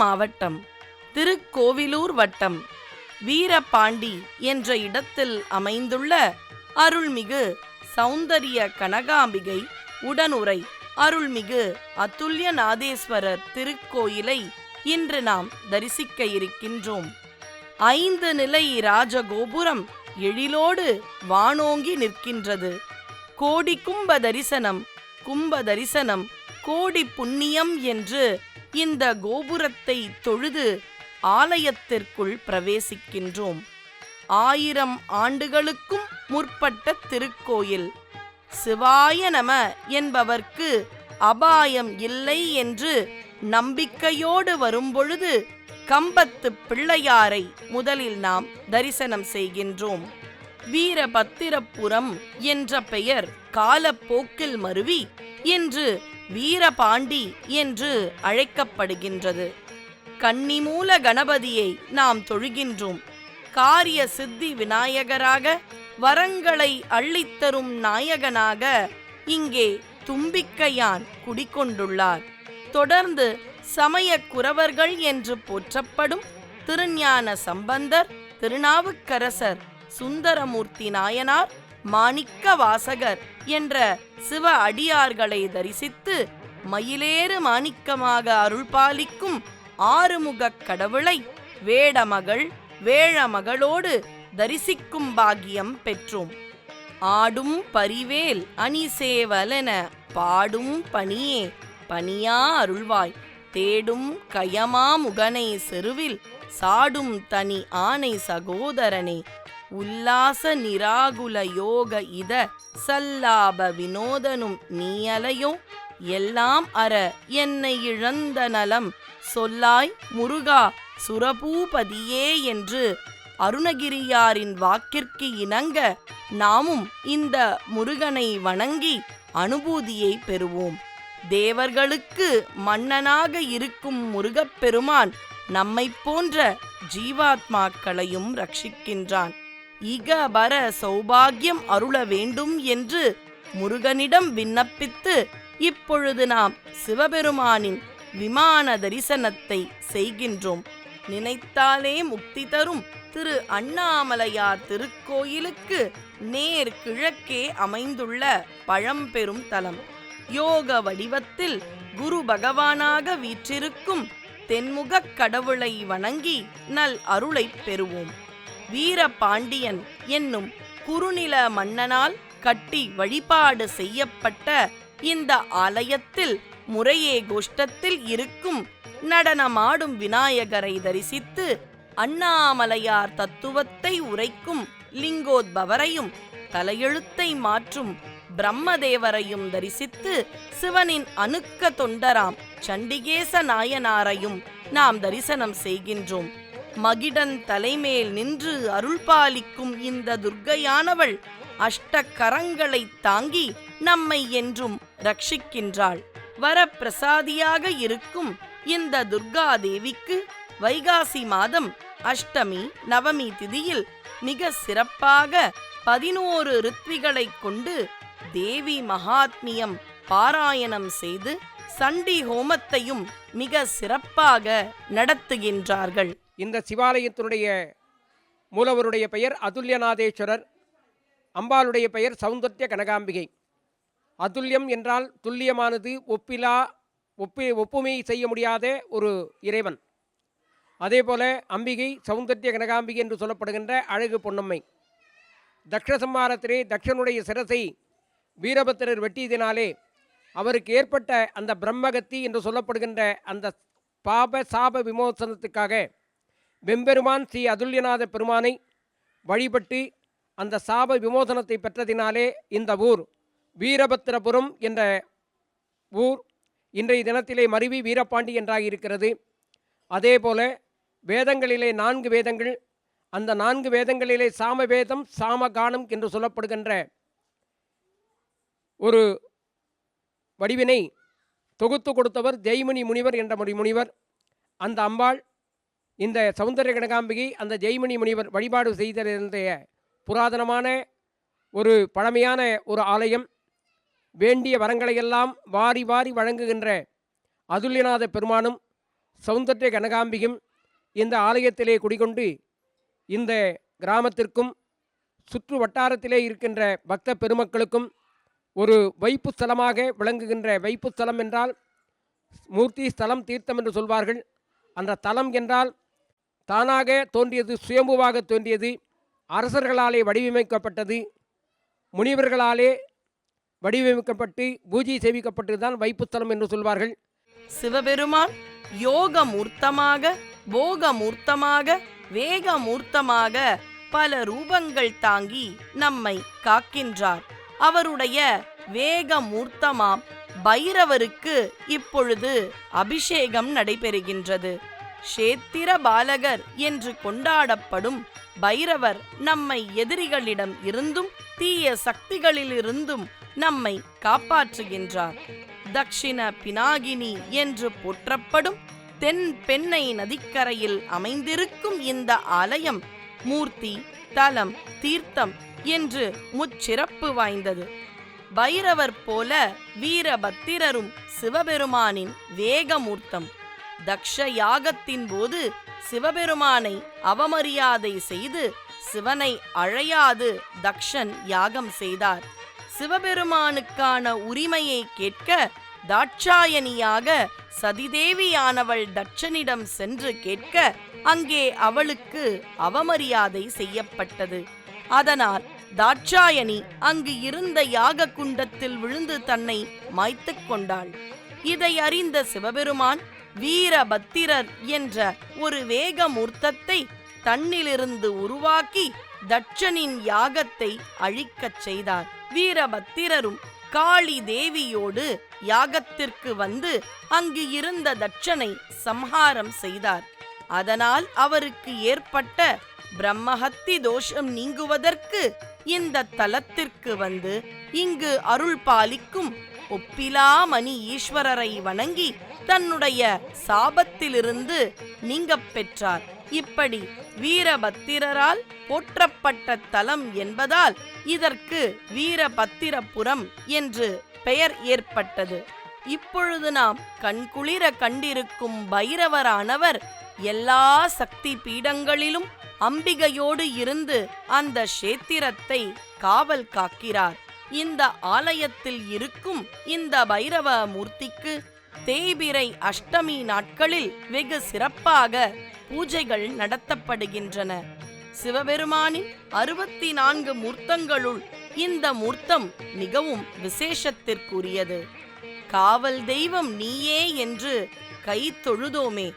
மாவட்டம் திருக்கோவிலூர் வட்டம் வீரபாண்டி என்ற இடத்தில் அமைந்துள்ள அருள்மிகு சௌந்தரிய கனகாம்பிகை உடனுரை அருள்மிகு அத்துல்யநாதேஸ்வரர் திருக்கோயிலை இன்று நாம் தரிசிக்க இருக்கின்றோம். ஐந்து நிலை ராஜகோபுரம் எழிலோடு வானோங்கி நிற்கின்றது. கோடி கும்ப தரிசனம் கும்ப தரிசனம் கோடி புண்ணியம் என்று இந்த கோபுரத்தை தொழுது ஆலயத்திற்குள் பிரவேசிக்கின்றோம். ஆயிரம் ஆண்டுகளுக்கும் முற்பட்ட திருக்கோயில். சிவாய நம என்பவர்க்கு அபாயம் இல்லை என்று நம்பிக்கையோடு வரும்பொழுது கம்பத்து பிள்ளையாரை முதலில் நாம் தரிசனம் செய்கின்றோம். வீரபத்திரபுரம் என்ற பெயர் காலப்போக்கில் மருவி இன்று வீரபாண்டி என்று அழைக்கப்படுகின்றது. கன்னிமூல கணபதியை நாம் தொழுகின்றோம். காரிய சித்தி விநாயகராக வரங்களை அள்ளித்தரும் நாயகனாக இங்கே தும்பிக்கையான் குடிக்கொண்டுள்ளார் தொடர்ந்து சமய குறவர்கள் என்று போற்றப்படும் திருஞான சம்பந்தர் திருநாவுக்கரசர் சுந்தரமூர்த்தி நாயனார் மாணிக்க வாசகர் என்ற சிவ அடியார்களை தரிசித்து மயிலேறு மாணிக்கமாக அருள்பாலிக்கும் ஆறுமுகக் கடவுளை வேடமகள் வேழமகளோடு தரிசிக்கும் பாக்கியம் பெற்றோம். ஆடும் பரிவேல் அணிசேவலென பாடும் பணியே பணியா அருள்வாய். தேடும் கயமா முகனை செருவில் சாடும் தனி ஆனை சகோதரனே உல்லாச நிராகுல யோக இத சல்லாப வினோதனும் நீயலையோ? எல்லாம் அற என்னை இழந்த நலம் சொல்லாய் முருகா சுரபூபதியே என்று அருணகிரியாரின் வாக்கிற்கு இணங்க நாமும் இந்த முருகனை வணங்கி அனுபூதியை பெறுவோம். தேவர்களுக்கு மன்னனாக இருக்கும் முருகப்பெருமான் நம்மைப் போன்ற ஜீவாத்மாக்களையும் ரட்சிக்கின்றான். இகபர சௌபாகியம் அருள வேண்டும் என்று முருகனிடம் விண்ணப்பித்து இப்பொழுது நாம் சிவபெருமானின் விமான தரிசனத்தை செய்கின்றோம். நினைத்தாலே முக்தி தரும் திரு அண்ணாமலையார் திருக்கோயிலுக்கு நேர் கிழக்கே அமைந்துள்ள பழம்பெரும் தலம். யோக வடிவத்தில் குரு பகவானாக வீற்றிருக்கும் தென்முகக் கடவுளை வணங்கி நல் அருளைப் பெறுவோம். வீரபாண்டியன் என்னும் குறுநில மன்னனால் கட்டி வழிபாடு செய்யப்பட்ட இந்த ஆலயத்தில் முறையே கோஷ்டத்தில் இருக்கும் நடனமாடும் விநாயகரை தரிசித்து அண்ணாமலையார் தத்துவத்தை உரைக்கும் லிங்கோத்பவரையும் தலையெழுத்தை மாற்றும் பிரம்மதேவரையும் தரிசித்து சிவனின் அணுக்க தொண்டராம் சண்டிகேச நாயனாரையும் நாம் தரிசனம் செய்கின்றோம். மகிடன் தலைமேல் நின்று அருள்பாலிக்கும் இந்த துர்க்கையானவள் அஷ்ட கரங்களை தாங்கி நம்மை என்றும் ரட்சிக்கின்றாள். வரப்பிரசாதியாக இருக்கும் இந்த துர்கா தேவிக்கு வைகாசி மாதம் அஷ்டமி நவமி திதியில் மிக சிறப்பாக பதினோரு ரித்விகளைக் கொண்டு தேவி மகாத்மியம் பாராயணம் செய்து சண்டி ஹோமத்தையும் மிக சிறப்பாக நடத்துகின்றார்கள். இந்த சிவாலயத்தினுடைய மூலவருடைய பெயர் அதுல்யநாதேஸ்வரர் அம்பாளுடைய பெயர் சௌந்தர்ய கனகாம்பிகை. அதுல்யம் என்றால் துல்லியமானது ஒப்பிலா ஒப்பி ஒப்புமை செய்ய முடியாத ஒரு இறைவன். அதே போல அம்பிகை சௌந்தர்ய கனகாம்பிகை என்று சொல்லப்படுகின்ற அழகு பொன்னம்மை. தக்ஷசம்மாரத்திலே தக்ஷனுடைய சிரசை வீரபத்திரர் வெட்டியதினாலே அவருக்கு ஏற்பட்ட அந்த பிரம்மகத்தி என்று சொல்லப்படுகின்ற அந்த பாப சாப விமோசனத்துக்காக வெம்பெருமான் ஸ்ரீ அதுல்யநாத பெருமானை வழிபட்டு அந்த சாப விமோசனத்தை பெற்றதினாலே இந்த ஊர் வீரபத்திரபுரம் என்ற ஊர் இன்றைய தினத்திலே மருவி வீரபாண்டி என்றாக இருக்கிறது அதே போல வேதங்களிலே நான்கு வேதங்கள் அந்த நான்கு வேதங்களிலே சாம வேதம் சாமகானம் என்று சொல்லப்படுகின்ற ஒரு வடிவினை தொகுத்து கொடுத்தவர் ஜெய்மணி முனிவர் என்ற முனிவர். அந்த அம்பாள் இந்த சௌந்தரிய கனகாம்பிகை அந்த ஜெய்மணி முனிவர் வழிபாடு செய்திருந்த புராதனமான ஒரு பழமையான ஒரு ஆலயம். வேண்டிய வரங்களையெல்லாம் வாரி வாரி வழங்குகின்ற அதுல்யநாத பெருமானும் சௌந்தர்ய கனகாம்பியும் இந்த ஆலயத்திலே குடிகொண்டு இந்த கிராமத்திற்கும் சுற்று வட்டாரத்திலே இருக்கின்ற பக்த பெருமக்களுக்கும் ஒரு வைப்பு ஸ்தலமாக விளங்குகின்ற வைப்பு ஸ்தலம் என்றால் மூர்த்தி ஸ்தலம் தீர்த்தம் என்று சொல்வார்கள். அந்த தலம் என்றால் தானாக தோன்றியது சுயம்புவாக தோன்றியது அரசர்களாலே வடிவமைக்கப்பட்டது முனிவர்களாலே வடிவமைக்கப்பட்டு பூஜை சேவிக்கப்பட்டது தான் வைப்புத்தலம் என்று சொல்வார்கள். சிவபெருமான் யோக மூர்த்தமாக போக மூர்த்தமாக வேக மூர்த்தமாக பல ரூபங்கள் தாங்கி நம்மை காக்கின்றார். அவருடைய வேக மூர்த்தமாம் பைரவருக்கு இப்பொழுது அபிஷேகம் நடைபெறுகின்றது. ஷேத்திர பாலகர் என்று கொண்டாடப்படும் பைரவர் நம்மை எதிரிகளிடம் இருந்தும் தீய சக்திகளிலிருந்தும் நம்மை காப்பாற்றுகின்றார். தக்ஷிண பினாகினி என்று போற்றப்படும் தென் பெண்ணை நதிக்கரையில் அமைந்திருக்கும் இந்த ஆலயம் மூர்த்தி தலம் தீர்த்தம் என்று முச்சிறப்பு வாய்ந்தது. பைரவர் போல வீரபத்திரரும் சிவபெருமானின் வேகமூர்த்தம். தக்ஷ யாகத்தின் போது சிவபெருமானை அவமரியாதை செய்து சிவனை அழையாது தக்ஷன் யாகம் செய்தார். சிவபெருமானுக்கான உரிமையை கேட்க தாட்சாயணியாக சதிதேவியானவள் தட்சனிடம் சென்று கேட்க அங்கே அவளுக்கு அவமரியாதை செய்யப்பட்டது. அதனால் தாட்சாயணி அங்கு இருந்த யாக குண்டத்தில் விழுந்து தன்னை மாய்த்துக் கொண்டாள். இதை அறிந்த சிவபெருமான் வீரபத்திரர் என்ற ஒரு வேகமூர்த்தத்தை தன்னிலிருந்து உருவாக்கி தட்சனின் யாகத்தை அழிக்கச் செய்தார். வீரபத்திரரும் காளி தேவியோடு யாகத்திற்கு வந்து அங்கு இருந்த தட்சனை சம்ஹாரம் செய்தார். அதனால் அவருக்கு ஏற்பட்ட பிரம்மஹத்தி தோஷம் நீங்குவதற்கு இந்த தலத்திற்கு வந்து இங்கு அருள் பாலிக்கும் ஒப்பிலாமணி ஈஸ்வரரை வணங்கி தன்னுடைய சாபத்திலிருந்து நீங்கப் பெற்றார். இப்படி வீரபத்திரரால் போற்றப்பட்ட தலம் என்பதால் இதற்கு வீரபத்திரபுரம் என்று பெயர் ஏற்பட்டது. இப்பொழுது நாம் கண்குளிர கண்டிருக்கும் பைரவரானவர் எல்லா சக்தி பீடங்களிலும் அம்பிகையோடு இருந்து அந்த க்ஷேத்திரத்தை காவல் காக்கிறார். இந்த ஆலயத்தில் இருக்கும் இந்த பைரவ மூர்த்திக்கு தேய்பிரை அஷ்டமி நாட்களில் வெகு சிறப்பாக பூஜைகள் நடத்தப்படுகின்றன. சிவபெருமானின் அறுபத்தி நான்கு மூர்த்தங்களுள் இந்த மூர்த்தம் மிகவும் விசேஷத்திற்குரியது. காவல் தெய்வம் நீயே என்று கை தொழுதோமே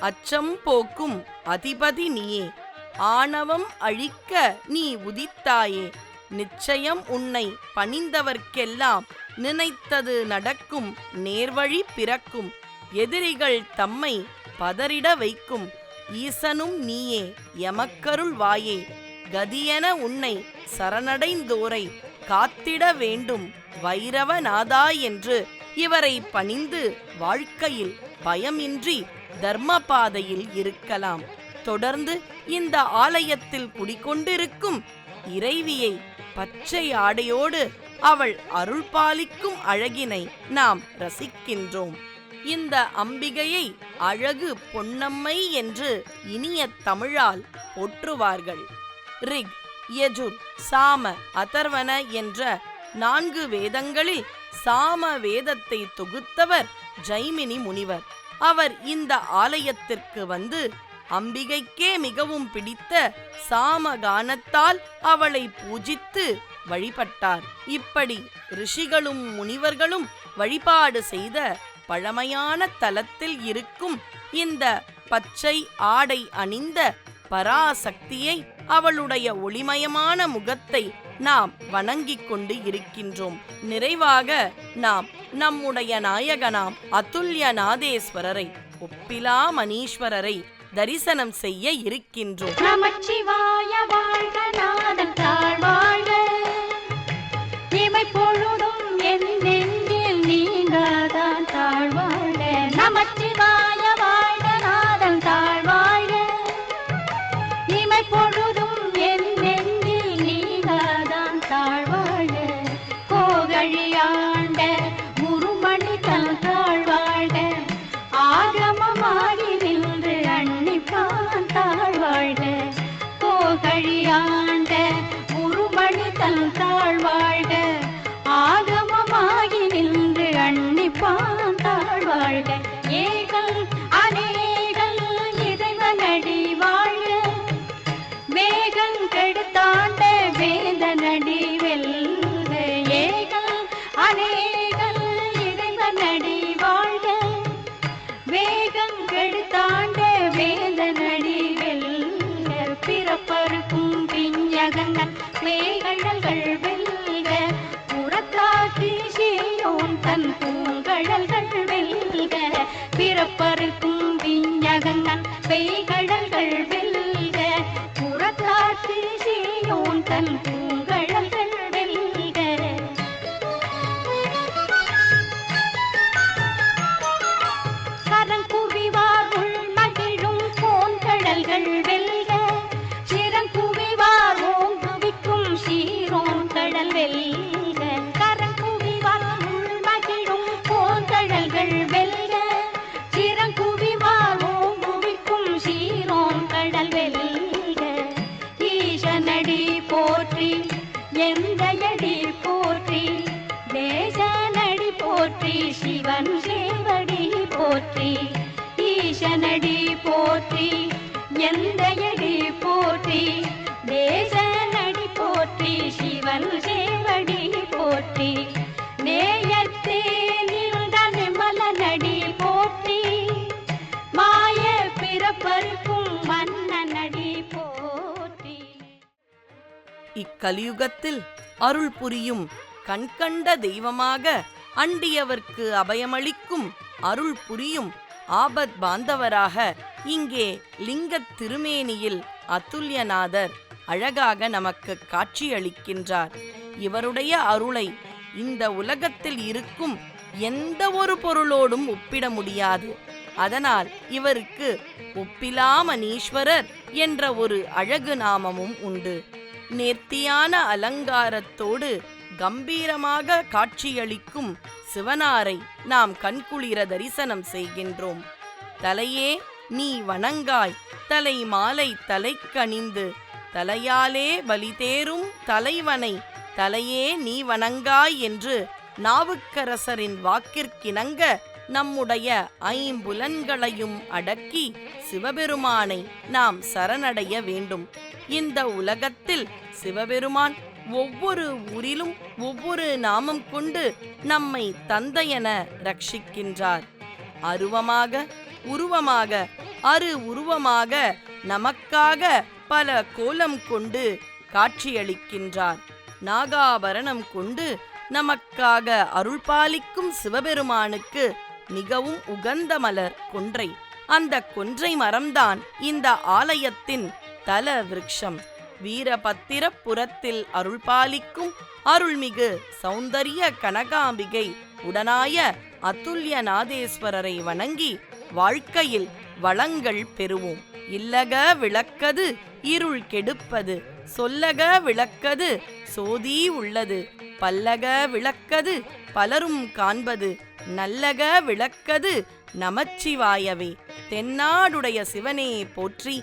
அச்சம் போக்கும் அதிபதி நீயே ஆணவம் அழிக்க நீ உதித்தாயே நிச்சயம் உன்னை பணிந்தவர்க்கெல்லாம் நினைத்தது நடக்கும் நேர்வழி பிறக்கும் எதிரிகள் தம்மை பதறிட வைக்கும். ஈசனும் நீயே எமக்கருள் வாயே கதியென உன்னை சரணடைந்தோரை காத்திட வேண்டும் வைரவநாதா என்று இவரை பணிந்து வாழ்க்கையில் பயமின்றி தர்ம பாதையில் இருக்கலாம். தொடர்ந்து இந்த ஆலயத்தில் குடிகொண்டிருக்கும் இறைவியை பச்சை ஆடையோடு அவள் அருள் பாலிக்கும் அழகினை நாம் ரசிக்கின்றோம். இந்த அம்பிகையை அழகு பொன்னம்மை என்று இனிய தமிழால் போற்றுவார்கள். ரிக் யஜுர் சாம அதர்வன என்ற நான்கு வேதங்களில் சாம வேதத்தை தொகுத்தவர் ஜைமினி முனிவர். அவர் இந்த ஆலயத்திற்கு வந்து அம்பிகைக்கே மிகவும் பிடித்த சாமகானத்தால் அவளை பூஜித்து வழிபட்டார். இப்படி ரிஷிகளும் முனிவர்களும் வழிபாடு செய்த பழமையான தலத்தில் இருக்கும் இந்த பச்சை ஆடை அணிந்த பராசக்தியை அவளுடைய ஒளிமயமான முகத்தை நாம் வணங்கிக் கொண்டு இருக்கின்றோம். நிறைவாக நாம் நம்முடைய நாயகனாம் அதுல்ய நாதேஸ்வரரை ஒப்பிலா மணீஸ்வரரை தரிசனம் செய்ய இருக்கின்றோம். பணித்தல் வாழ்க. ஆகமமாகி நின்று அன்னிப்பான் தாழ்வாழ்க ஏகல் அநேகல் இறைவனடி வாழ்க. வேகம் கெடுத்தாண்ட வேந்தனடி வெல்க. ஏகல் அநேகல் இறைவனடி வாழ்க. வேகம் கெடுத்தாண்ட வேந்தனடி வெல்க. பிறப்பருக்கும் பிஞ்சகங்கள் மேல் வெல்க சேவடி போற்றி ஈசனடி போற்றி எந்தையடி போற்றி தேசனடி போற்றி சிவன் சேவடி போற்றி நேயத்தே நின்ற நிமலனடி போற்றி மாய பிறப்பருக்கும் மன்னனடி போற்றி. இக்கலியுகத்தில் அருள் புரியும் கண்கண்ட தெய்வமாக அண்டியவர்க்கு அபயமளிக்கும் அருள் புரியும் ஆபத் பாந்தவராக இங்கே லிங்கத் திருமேனியில் அத்துல்யநாதர் அழகாக நமக்கு காட்சியளிக்கின்றார். இவருடைய அருளை இந்த உலகத்தில் இருக்கும் எந்த ஒரு பொருளோடும் ஒப்பிட முடியாது. அதனால் இவருக்கு ஒப்பிலாமணீஸ்வரர் என்ற ஒரு அழகு நாமமும் உண்டு. நேர்த்தியான அலங்காரத்தோடு கம்பீரமாக காட்சியளிக்கும் சிவனாரை நாம் கண்குளிர தரிசனம் செய்கின்றோம். தலையே நீ வணங்காய் தலை மாலை தலைக்கணிந்து தலையாலே வலிதேறும் தலைவனை தலையே நீ வணங்காய் என்று நாவுக்கரசரின் வாக்கிற்கிணங்க நம்முடைய ஐம்புலன்களையும் அடக்கி சிவபெருமானை நாம் சரணடைய வேண்டும். இந்த உலகத்தில் சிவபெருமான் ஒவ்வொரு ஊரிலும் ஒவ்வொரு நாமம் கொண்டு நம்மை தந்தையென ரட்சிக்கின்றார். அருவமாக உருவமாக அரு உருவமாக நமக்காக பல கோலம் கொண்டு காட்சியளிக்கின்றார். நாகாபரணம் கொண்டு நமக்காக அருள்பாலிக்கும் சிவபெருமானுக்கு மிகவும் உகந்த மலர் கொன்றை. அந்த கொன்றை மரம்தான் இந்த ஆலயத்தின் தல விருட்சம். வீரபத்திரபுரத்தில் அருள்பாலிக்கும் அருள்மிகு சௌந்தரிய கனகாம்பிகை உடனாய அதுல்யநாதேஸ்வரரை வணங்கி வாழ்க்கையில் வளங்கள் பெறுவோம். இல்லக விளக்கது இருள் கெடுப்பது சொல்லக விளக்கது சோதி உள்ளது பல்லக விளக்கது பலரும் காண்பது நல்லக விளக்கது நமச்சிவாயவே. தென்னாடுடைய சிவனே போற்றி